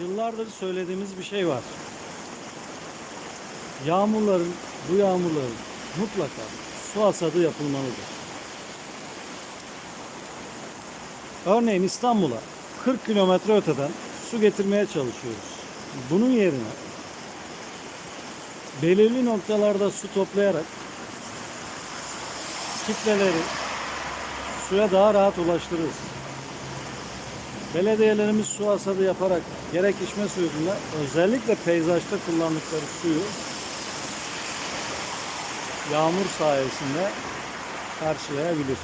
Yıllardır söylediğimiz bir şey var. Yağmurların, bu yağmurların mutlaka su hasadı yapılmalıdır. Örneğin İstanbul'a 40 kilometre öteden su getirmeye çalışıyoruz. Bunun yerine belirli noktalarda su toplayarak kitleleri suya daha rahat ulaştırırız. Belediyelerimiz su hasadı yaparak gerek içme suyunda özellikle peyzajda kullandıkları suyu yağmur sayesinde karşılayabilir.